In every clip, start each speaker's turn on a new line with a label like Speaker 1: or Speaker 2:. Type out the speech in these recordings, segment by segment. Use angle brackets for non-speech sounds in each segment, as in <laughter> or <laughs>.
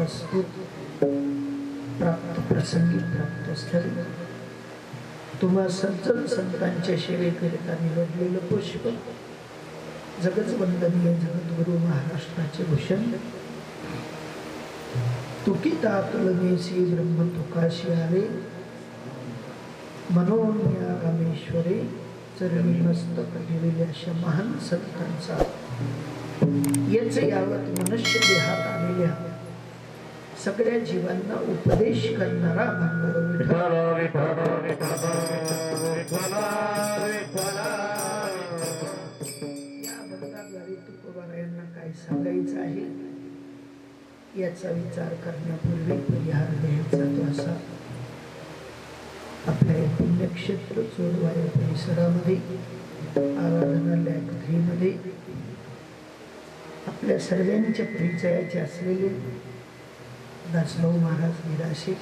Speaker 1: प्रस्तुत प्राप्त प्रसंगी प्राप्त स्थळी तुम्हा सज्जन संतांच्या सेवेकरिता निवडलेलं पुष्प जगच वंदनीय जगद्गुरु महाराष्ट्राचे भूषण तुकिता तुलनेसी ब्रह्म तुकाशी आले मनोन्या रामेश्वरे चरणी मस्तक ठेवलेल्या अशा महान संतांचा याच यावत मनुष्य देहात आलेल्या सगळ्या जीवांना उपदेश करणारा तुकोबारायांना काय सांगायचं आहे? याचा विचार करण्यापूर्वी परिहार द्यायचा तो असा. आपल्या या पुण्यक्षेत्र चोरवाया परिसरामध्ये आराधनालयात घरीमध्ये आपल्या सर्वांच्या परिचयाचे असलेले दासराव महाराज निराशे.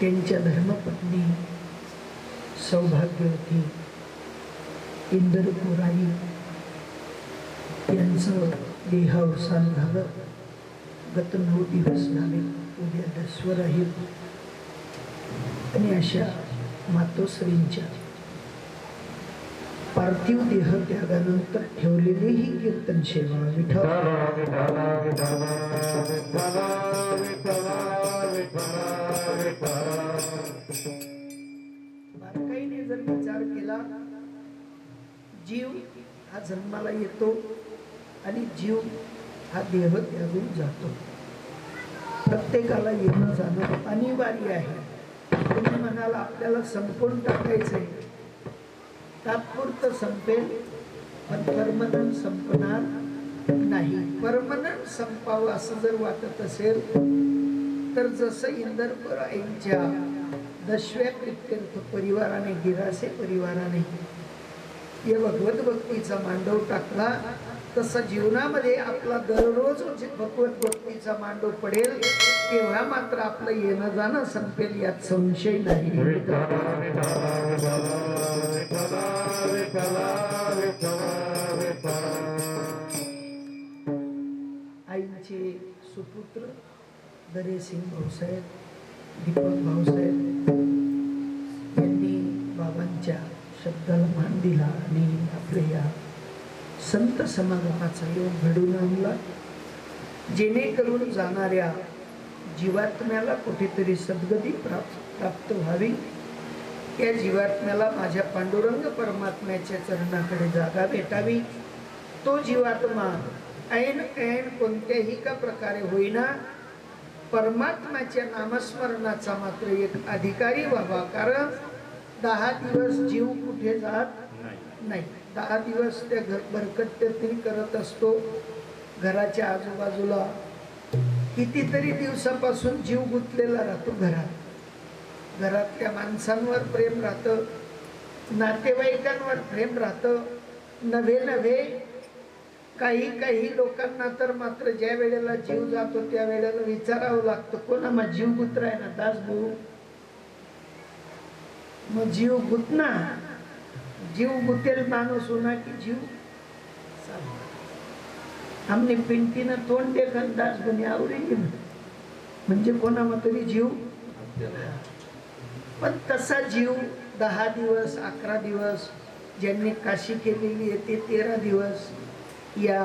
Speaker 1: त्यांच्या धर्मपत्नी सौभाग्यवती इंदरपुराई यांचं देहावसान झालं गत नऊ दिवस झाले. उद्या दसवर आहे. आणि अशा मातोश्रींच्या पार्थिव देह त्यागानंतर ठेवलेली ही कीर्तन सेवा विठ्ठल. बारकाईने जर विचार केला जीव हा जन्माला येतो आणि जीव हा देह त्यागून जातो. प्रत्येकाला येणं जाणं अनिवार्य आहे. तुम्ही आपल्याला संपून टाकायचंय तात्पुरतं संपेल पण परमनंट संपणार नाही. परमनंट संपावं असं जर वाटत असेल तर जसं इंदरपूर आईंच्या दशव्या प्रित्यर्थ परिवाराने गिरासे परिवाराने या भगवत भक्तीचा मांडव टाकला तसा जीवनामध्ये आपला दररोज भगवत भक्तीचा मांडव पडेल तेव्हा मात्र आपलं येणं जाणं संपेल यात संशय नाही. आईचे सुपुत्र दरेसिंग भाऊसाहेब दीपक भाऊसाहेब यांनी बाबांच्या शब्दाला मान दिला आणि आपल्या या संत समागमाचा योग घडून आणला. जेणेकरून जाणाऱ्या जीवात्म्याला कुठेतरी सद्गती प्राप्त प्राप्त व्हावी. या जीवात्म्याला माझ्या पांडुरंग परमात्म्याच्या चरणाकडे जागा भेटावी. तो जीवात्मा ऐन ऐन कोणत्याही का प्रकारे होईना परमात्म्याच्या नामस्मरणाचा मात्र एक अधिकारी व्हावा. कारण दहा दिवस जीव कुठे जात नाही. दहा दिवस त्या घर बरकट्यातील करत असतो. घराच्या आजूबाजूला कितीतरी दिवसापासून जीव गुंतलेला राहतो घरात. घरातल्या माणसांवर प्रेम राहतं नातेवाईकांवर प्रेम राहतं. नव्हे नव्हे काही काही लोकांना तर मात्र ज्या वेळेला जीव जातो त्या वेळेला विचारावं लागतं कोणा मग जीव गुतराय ना दास भाऊ मग जीव गुतना जीव गुतेल माणूस होना की जीव. आमने पिंटीनं तोंड देखन दास बने आवरेली म्हणजे कोणामा तरी जीव? पण तसा जीव दहा दिवस अकरा दिवस ज्यांनी काशी केलेली आहे ते तेरा दिवस या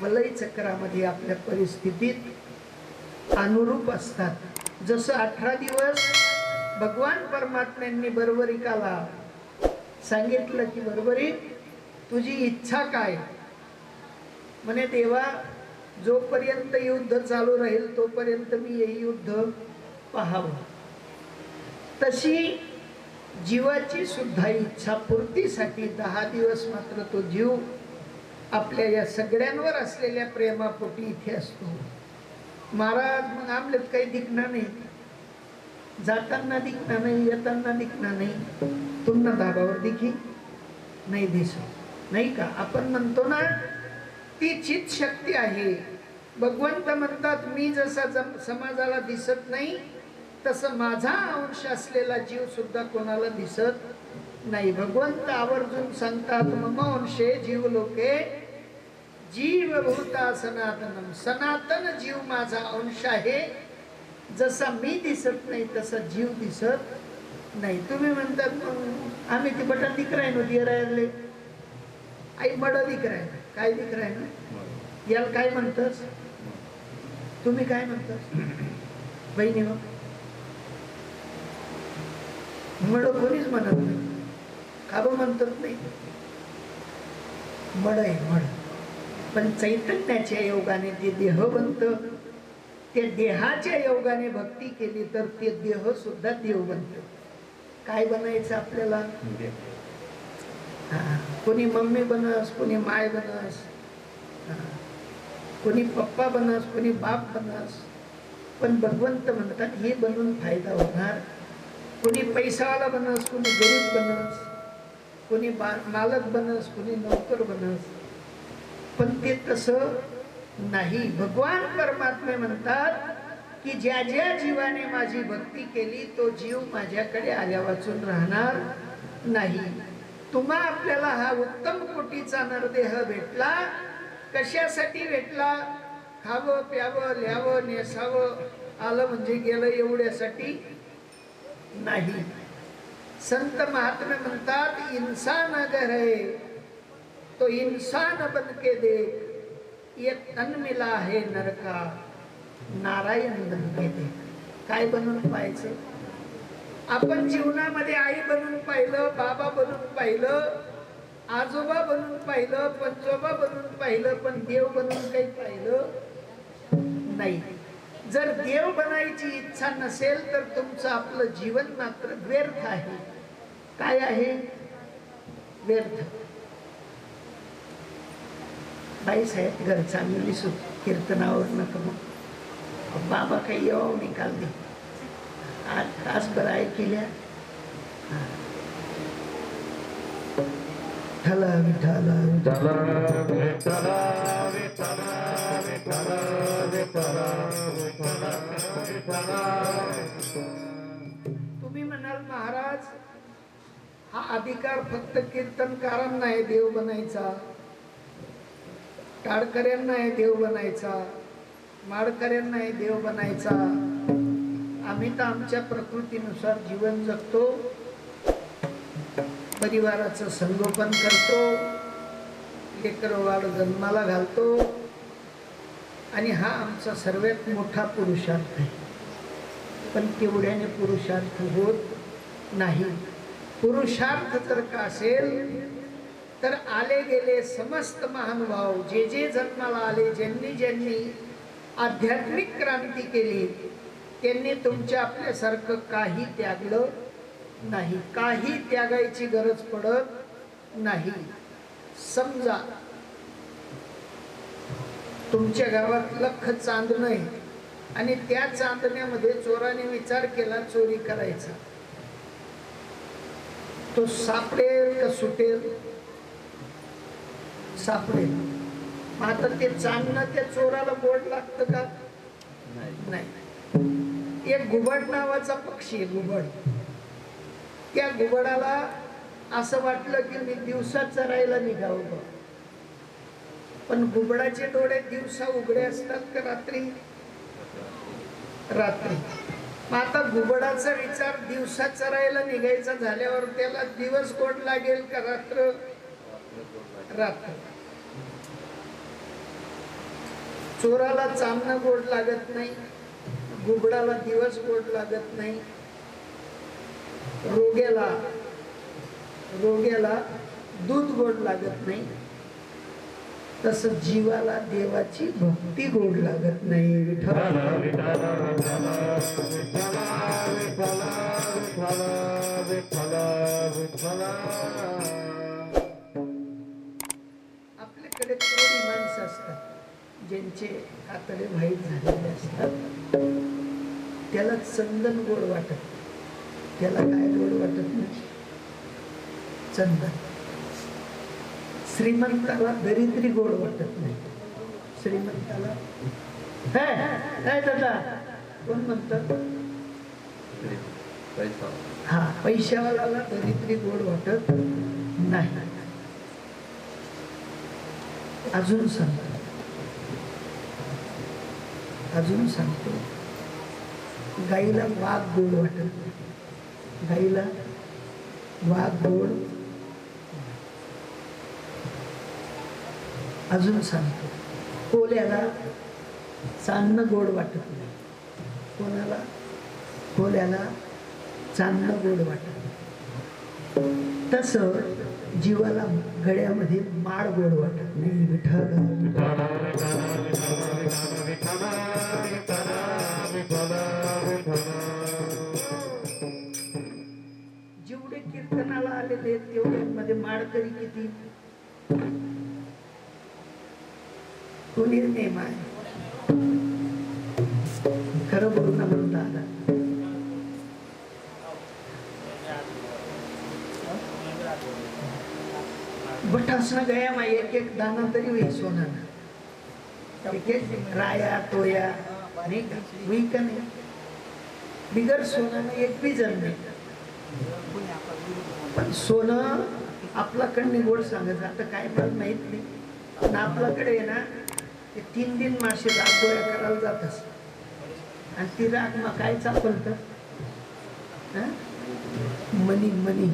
Speaker 1: वलय चक्रामध्ये आपल्या परिस्थितीत अनुरूप असतात. जसं अठरा दिवस भगवान परमात्म्यांनी बरोबरिकाला सांगितलं की बरोबरी तुझी इच्छा काय? म्हणे देवा जोपर्यंत युद्ध चालू राहील तोपर्यंत मी हे युद्ध पाहावं. तशी जीवाची सुद्धा इच्छा पूर्तीसाठी दहा दिवस मात्र तो जीव आपल्या या सगळ्यांवर असलेल्या प्रेमापोटी इथे असतो. महाराज मग आमल्यात काही दिखणार नाही. जाताना दिखणार नाही येताना दिखणार नाही. तुमना दाबावर देखील नाही दिसत. नाही का? आपण म्हणतो ना ती चित शक्ती आहे. भगवंत म्हणतात मी जसा जम समाजाला दिसत नाही तसं माझा अंश असलेला जीव सुद्धा कोणाला दिसत नाही. भगवंत आवर्जून सांगतात मम अंशे जीव लोके जीव भूता सनातनम. सनातन जीव माझा अंश आहे. जसा मी दिसत नाही तसा जीव दिसत नाही तुम्ही म्हणतात मग आम्ही ती बटन दिकराय नो राहिले आई मड दिकराय काय दिकराय ना? याला काय म्हणतस? तुम्ही काय म्हणतात बहिणी हो. मड कोणीच म्हणत नाही. खाबं म्हणतात नाही. मड आहे मड पण चैतन्याच्या योगाने ते देह बनत. त्या देहाच्या योगाने भक्ती केली तर ते देह सुद्धा देव बनतं. काय बनायचं आपल्याला? हा, कोणी मम्मी बनस कोणी माय बनस. हा, कोणी पप्पा बनस कोणी बाप बनस. पण भगवंत म्हणतात हे बनून फायदा होणार. कोणी पैसावाला बनस कोणी गरीब बनस. कोणी बा मालक बनस कोणी नोकर बनस. पण ते तसं नाही. भगवान परमात्मे म्हणतात की ज्या ज्या जीवाने माझी भक्ती केली तो जीव माझ्याकडे आल्या वाचून राहणार नाही. तुम्हा आपल्याला हा उत्तम कोटीचा नरदेह भेटला. कशासाठी भेटला? खावं प्यावं ल्यावं नेसावं आलं म्हणजे गेलं एवढ्यासाठी नाही. संत महात्मे म्हणतात इंसान अगर है तो इंसान बनके दे देख ये तन मिला है नरका. नारायण बन काय बनून पाहायचं? आपण जीवनामध्ये आई बनून पाहिलं बाबा बनून पाहिलं आजोबा बनून पाहिलं पंजोबा बनून पाहिलं पण देव बनून काही पाहिलं नाही. जर देव बनायची इच्छा नसेल तर तुमचं आपलं जीवन मात्र व्यर्थ आहे. काय आहे? व्यर्थ. बाईसाहेब घर चांगली सुट कीर्तनावर नका मग बाबा काही येऊ निकाल दे आज तासभर ऐकल्या ठला विठाला
Speaker 2: विठ्ठल विठ्ठल विठ्ठल विठ्ठल विठ्ठल विठ्ठल विठ्ठल
Speaker 1: तुम्ही म्हणाल महाराज हा अधिकार फक्त कीर्तनकारांना आहे देव बनायचा टाळकऱ्यांना आहे देव बनायचा माडकऱ्यांनाही देव बनायचा. आम्ही तर आमच्या प्रकृतीनुसार जीवन जगतो. परिवाराचं संगोपन करतो. लेकरवाड जन्माला घालतो. आणि हा आमचा सर्वात मोठा पुरुषार्थ आहे. पण तेवढ्याने पुरुषार्थ होत नाही. पुरुषार्थ जर का असेल? तर आले गेले समस्त महानुभाव जे जे जन्माला आले ज्यांनी ज्यांनी आध्यात्मिक क्रांती केली. त्यांनी तुमच्या आपल्यासारखं काही त्यागलं नाही. काही त्यागायची गरज पडत नाही. समजा तुमच्या गावात लख चांदणं आहे आणि त्या चांदण्यामध्ये चोराने विचार केला चोरी करायचा. तो सापडेल का सुटेल? सापडेल. आता ते चांदणं त्या चोराला गोड लागतं का? नाही. एक घुबड नावाचा पक्षी आहे घुबड त्या घुबडाला असं वाटलं की मी दिवसा चरायला निघावं. पण घुबडाचे डोळे दिवसा उघडे असतात का रात्री? रात्री. आता घुबडाचा विचार दिवसा चरायला निघायचा झाल्यावर त्याला दिवस गोड लागेल का रात्र? रात्र. चोराला चांदणं गोड लागत नाही घुबडाला दिवस गोड लागत नाही रोग्याला रोग्याला दूध गोड लागत नाही तस जीवाला देवाची भक्ती गोड लागत नाही विठ्ठल ज्यांचे आतडे माहीत झालेले असतात त्याला चंदन गोड वाटत त्याला काय गोड वाटत नाही? चंदन. श्रीमंताला दरिद्री गोड वाटत नाही. श्रीमंताला काय दादा. कोण म्हणतात हा पैशावाला दरिद्री गोड वाटत नाही. अजून सांगतो अजून सांगतो. गाईला वाघ गोड वाटत नाही. गाईला वाघ गोड अजून सांगतो. कोल्याला चांदणं गोड वाटत नाही. कोणाला? कोल्याला चांदणं गोड वाटत नाही. तसं जीवाला गळ्यामध्ये माळ गोड वाटत नाही. विठ्ठल. तेवढ्यांमध्ये माळकरी किती? तो निर्णय आहे? खरं बोलून ना म्हणून दादा. बठासनं गया मा एक एक दाना तरी होई सोनानं. एक एक राया तोया नाही का? होई का नाही? बिगर सोनानं एक बी जण नाही. पण सोनं आपल्याकडनं गोड सांगत आता काय पण माहीत नाही. पण आपल्याकडे आहे ना ते तीन दिन मासे रागोळ्या करायला जातस आणि ती राग मग काय चापलत मनी मनी.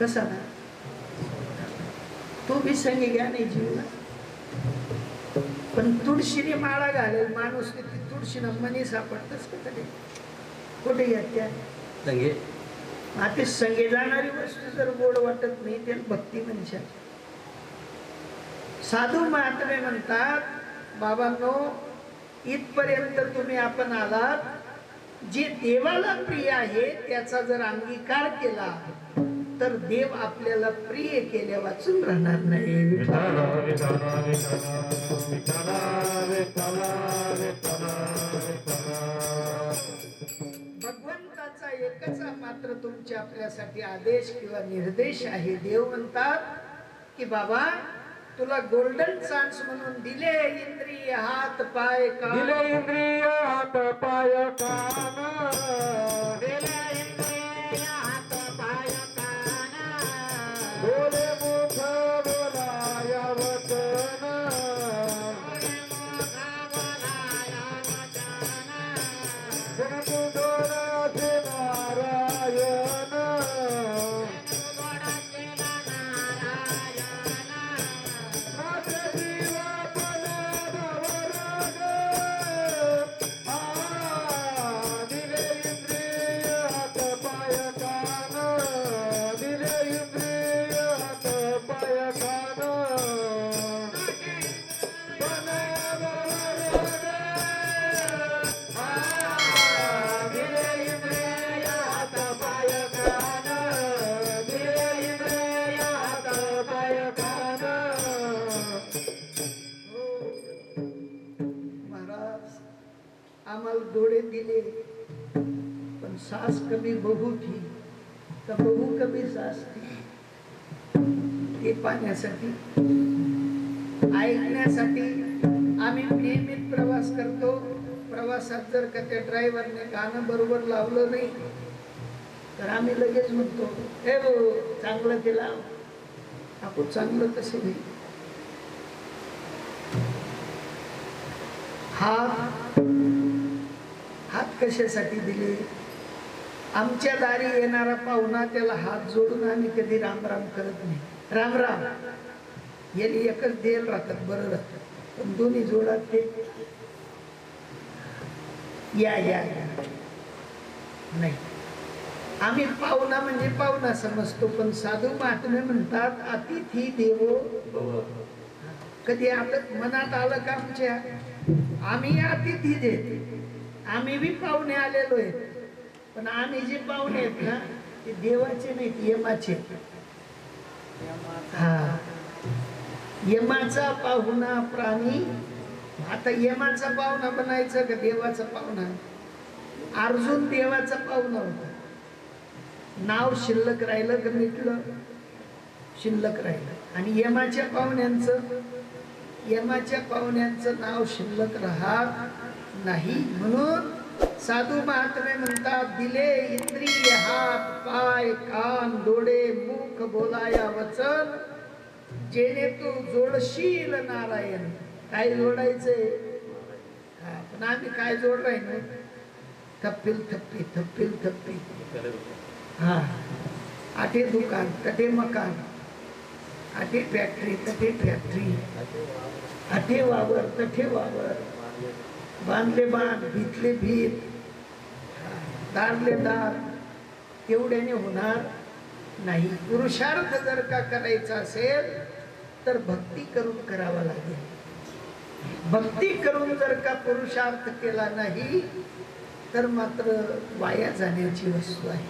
Speaker 1: कसा ना? तो बी संगी घ्या नाही जीवना. पण तुळशीने माळा घालेल माणूस ती तुळशीनं मनी सापडतच का तरी? कुठे घ्या त्या आता संगे जाणारी वस्तू जर गोड वाटत नाही त्याला भक्ती म्हणजे. साधू महात्मे म्हणतात बाबांनो इथपर्यंत तुम्ही आपण आलात जे देवाला प्रिय आहे त्याचा जर अंगीकार केला तर देव आपल्याला प्रिय केल्या वाचून राहणार नाही. एकच मात्र तुमच्या आपल्यासाठी आदेश किंवा निर्देश आहे? देव म्हणतात की बाबा तुला गोल्डन चान्स म्हणून दिले इंद्रिय हात पाय का
Speaker 2: दिले इंद्रिय हात पाय कान. दिले इंद्रिय हात पाय कान. बोले
Speaker 1: आम्हाला डोळे दिले. पण सास कमी बहू थी तर बहू कमी सास थी. ते पाहण्यासाठी ऐकण्यासाठी आम्ही नियमित प्रवास करतो. प्रवासात जर का त्या ड्रायव्हरने गाणं बरोबर लावलं नाही तर आम्ही लगेच म्हणतो हे भाऊ चांगलं ते लाव. आपण चांगलं कसं नाही हा कशासाठी दिली? आमच्या दारी येणारा पाहुणा त्याला हात जोडून आम्ही कधी राम राम करत नाही. राम राम याने एकच देल राहतात बरं राहतात. पण दोन्ही जोडात ते या या या. नाही. आम्ही पाहुणा म्हणजे पाहुणा समजतो पण साधू महात्मे म्हणतात अतिथी देवो. कधी आपलं मनात आलं का आमच्या? आम्ही अतिथी देते. आम्ही बी पाहुणे आलेलो आहे पण आम्ही जे पाहुणे आहेत ना ते देवाचे नाहीत यमाचे. हा. यमाचा पाहुणा प्राणी आता यमाचा पाहुणा बनायचं का देवाचा पाहुणा? अर्जुन देवाचा पाहुणा होता. नाव शिल्लक राहिलं का मिटलं? शिल्लक राहिलं. आणि यमाच्या पाहुण्यांचं यमाच्या पाहुण्यांचं नाव शिल्लक राहत नाही. म्हणून साधू महात्मे म्हणतात दिले इंद्रिय हात पाय कान डोळे मुख बोलाया वचन. जेणे तू जोडशील नारायण. काय जोडायचंय पण आम्ही काय जोडलाय ना? थप्पील थप्पी थप्पील थप्पी. हा. आठे दुकान तटे मकान. आठे फॅक्टरी तटे फॅक्टरी. आठे वावर तठे वावर. बांधले बांध भीतले भीत. दारले दार एवढ्याने होणार नाही. पुरुषार्थ जर का करायचा असेल तर भक्ती करून करावा लागेल. भक्ती करून जर का पुरुषार्थ केला नाही तर मात्र वाया जाण्याची वस्तू आहे.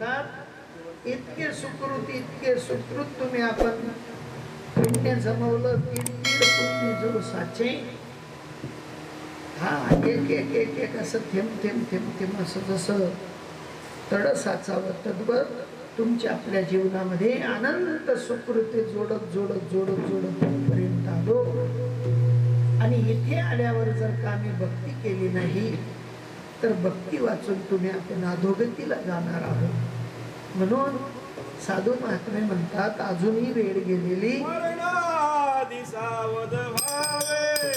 Speaker 1: म्हणतात इतके सुकृत इतके सुकृत तुम्ही आपण पुण्य जमवलं की दीड पुण्य जो साचे हा एक एक एक एक असं थेंब थेंब थेंब थेंब असं जसं तड साचावं तद्वत तुमच्या आपल्या जीवनामध्ये आनंद सुकृती जोडत जोडत जोडत जोडत पर्यंत आलो. आणि इथे आल्यावर जर का आम्ही भक्ती केली नाही तर भक्ती वाचून तुम्ही आपण अधोगतीला जाणार आहोत. म्हणून साधू महात्मे म्हणतात अजूनही वेळ गेलेली
Speaker 2: मरणाधी सावध व्हावे.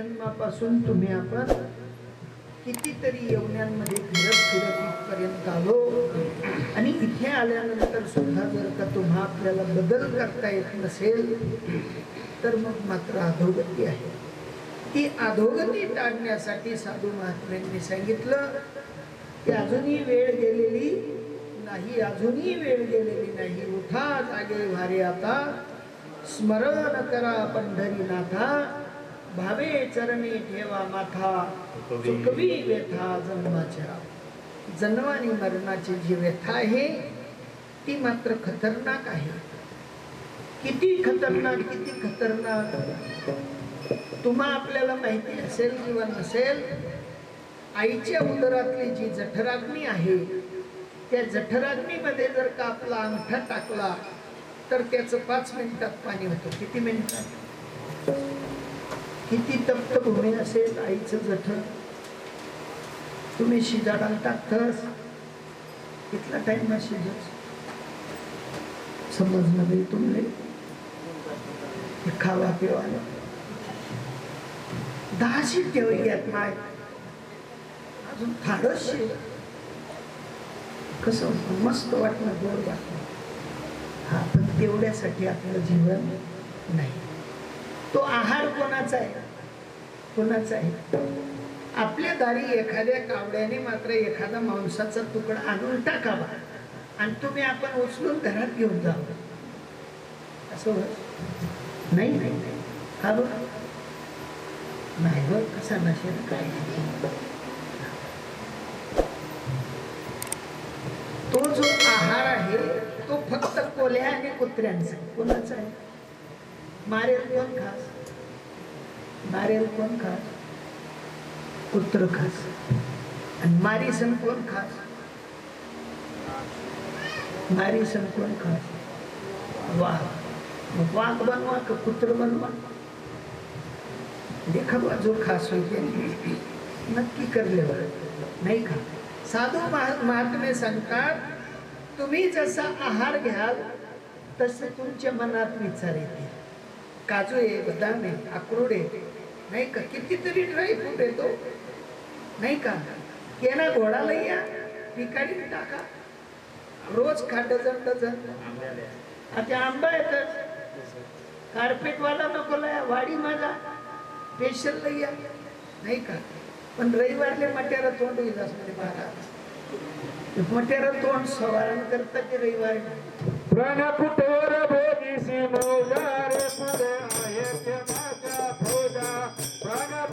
Speaker 1: जन्मापासून तुम्ही आपण कितीतरी यवण्यांमध्ये फिरत फिरत इथपर्यंत आलो. आणि इथे आल्यानंतर सुद्धा जर का तुम्हा आपल्याला बदल करता येत नसेल तर मग मात्र अधोगती आहे. ती अधोगती टाळण्यासाठी साधू महात्म्यांनी सांगितलं की अजूनही वेळ गेलेली नाही अजूनही वेळ गेलेली नाही. उठा जागे भारे आता. स्मरण करा पंढरीनाथा. भावे चरणी ठेवा माथा चुकवी व्यथा जन्माच्या. जन्म आणि मरणाची जी व्यथा आहे ती मात्र खतरनाक आहे. किती खतरनाक किती खतरनाक. तुम्हा आपल्याला माहिती असेल किंवा नसेल आईच्या उदरातली जी जठराग्नी आहे त्या जठराग्नीमध्ये जर का आपला अंगठा टाकला तर त्याचं पाच मिनिटात पाणी होतं. किती मिनिटात? किती तप्त भूमी असेल आईचं जठ तुम्ही शिजाडाला टाकतस कितला टाइम शिजत. समजणं नाही तुमले. खावा पिवाला. दहाशी ठेवी घेत नाही अजून थाडसशे कसं मस्त वाटणं गोड वाटणं हा पण तेवढ्यासाठी आपलं जीवन नाही. तो आहार कोणाचा आहे? कोणाचा आहे? आपल्या दारी एखाद्या कावड्याने मात्र एखादा मांसाचा तुकडा आणून टाकावा. आणि तुम्ही आपण उचलून घरात घेऊन जावं असं नाही नाही नाही. का नाही बघ कसा नसेल काय तो जो आहार आहे तो फक्त कोल्या आणि कुत्र्यांचा कोणाचा आहे? मारेल कोण खास? मारेल कोण खास? कुत्र खास. आणि मारीसन कोण खास? मारीसन कोण खास? वाघ. मग वाघ बनवा का कुत्र बनवा? देखावा जो खास होईल नक्की करले नाही का? साधू महा- महात्मे सांगतात तुम्ही जसा आहार घ्याल तसे तुमच्या मनात विचार येतील. काजू आहे बदाम आहे अक्रोड आहे. नाही का? कितीतरी ड्रायफ्रूट येतो नाही का? केला घोडाला या पिकाडी टाका. रोज खा डझन डझन आता आंबा येतात कार्पेटवाला नको लया वाडी माझा. स्पेशल या नाही का? पण रविवारले मट्याला तोंड येईल असं म्हणजे महाराज मट्याला तोंड सवारण करता ते रविवार?
Speaker 2: प्रणपुटोर भोगीसी मौजार पुढे आहे ते माझ्या फौजा प्रणपुटोर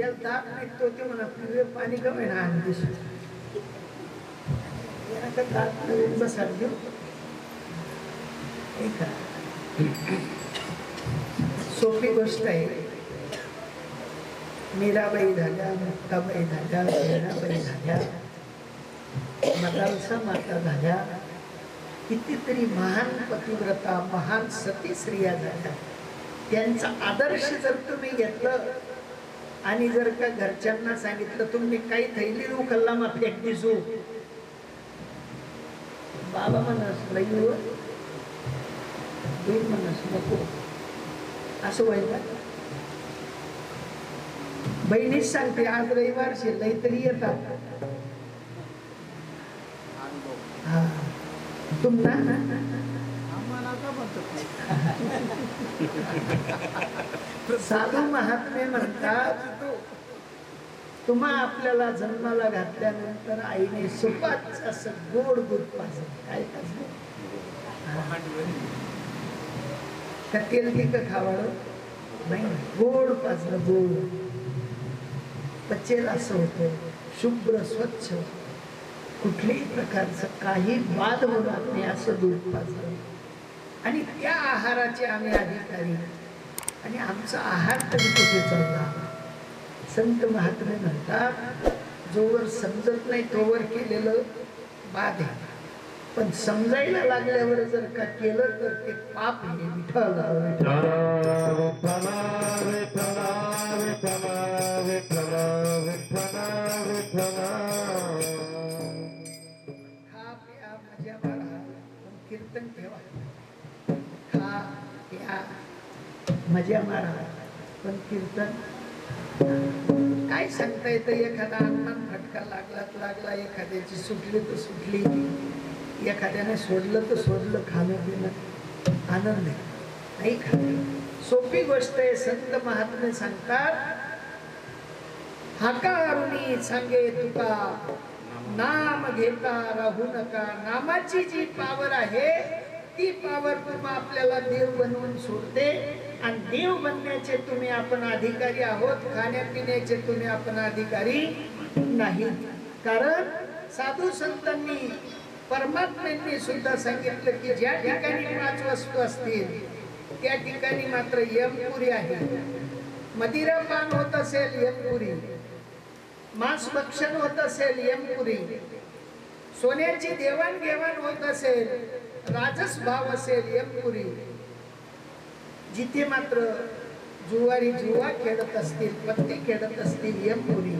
Speaker 1: ज्याला ताप निघतो ते म्हणा पिवे पाणी कमी ना आणि ताप नवीन घेऊ सोपी गोष्ट आहे. मीराबाई झाल्या मुक्ताबाई झाल्या मीराबाई झाल्या मदालसा माता झाल्या कितीतरी महान पतिव्रता महान सती स्त्रिया झाल्या त्यांचा आदर्श जर तुम्ही घेतलं आणि जर का घरच्यांना सांगितलं तुम्ही काही थैली रू कल्ला मा फेक दिसू बाबा म्हणस लई हो. दूर म्हणस नको. असं व्हायला बहिणीच सांगते आज रविवार शे लई तरी येतात. हा. तुम्हाला <laughs> साधू महात्मे म्हणतात तुम्हा आपल्याला जन्माला घातल्यानंतर आईने सुपाच असं गोड गोड पाच काय पाजलं? का तेल नाही गोड पाजलं गोड. पचेल असं होतं शुभ्र स्वच्छ. कुठल्याही प्रकारचं काही बाद होणार नाही असं दूध पाजलं. आणि त्या आहाराचे आम्ही अधिकारी आणि आमचा आहार तरी कुठे चालला? संत महात्मे म्हणतात जोवर समजत नाही तोवर केलेलं बाद आहे पण समजायला लागल्यावर जर का केलं तर ते पाप हे विठ्ठल. विठ्ठल. मजा मारा पण कीर्तन काय सांगता येतं? एखादा अन्नात फटका लागला तर लागला एखाद्याची सुटली तर सुटली. एखाद्याने सोडलं तर सोडलं खाणं पिणं आनंद आहे नाही खाणं. सोपी गोष्ट आहे संत महात्मे सांगतात हाकारुणी सांगे तुका नाम घेता राहू नका. नामाची जी पावर आहे ती पावर तुम्हा आपल्याला देव बनवून सोडते. आणि देव बनण्याचे तुम्ही आपण अधिकारी आहोत खाण्यापिण्याचे तुम्ही आपण अधिकारी नाही. कारण साधू संतांनी परमात्म्यांनी सुद्धा सांगितलं की ज्या ठिकाणी पाच वस्तू असतील त्या ठिकाणी मात्र यमपुरी आहे. मदिरापान होत असेल यमपुरी. मांस भक्षण होत असेल यमपुरी. सोन्याची देवाणघेवाण होत असेल राजस भाव असेल यमपुरी. जिथे मात्र जुवारी जुवा खेळत असतील पत्ते खेळत असतील यमपुरी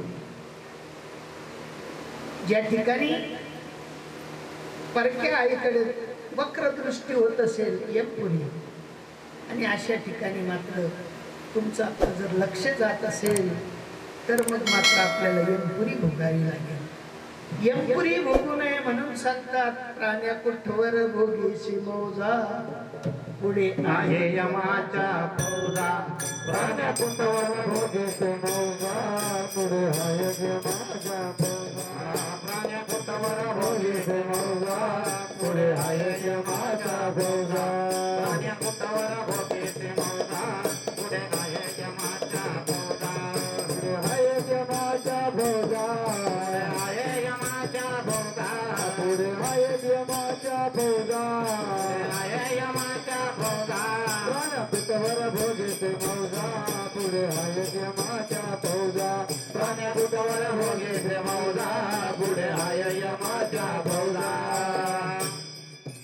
Speaker 1: ज्या ठिकाणी परक्या आईकडे वक्रदृष्टी होत असेल यमपुरी आणि अशा ठिकाणी मात्र तुमचं आपलं जर लक्ष जात असेल तर मग मात्र आपल्याला यमपुरी भोगावी लागेल. यमपुरी भोगू नये म्हणून सांगतात प्राण्या कुठवर भोगीशी मोजा. पुढे
Speaker 2: आहे यमाचा फौजा प्राण्या कुंडवर भोगेचे मौजा पुढे आहे यमाचा फौजा प्राण्या कुंडवर भोगेचे मौजा पुढे आहे यमाचा फौजा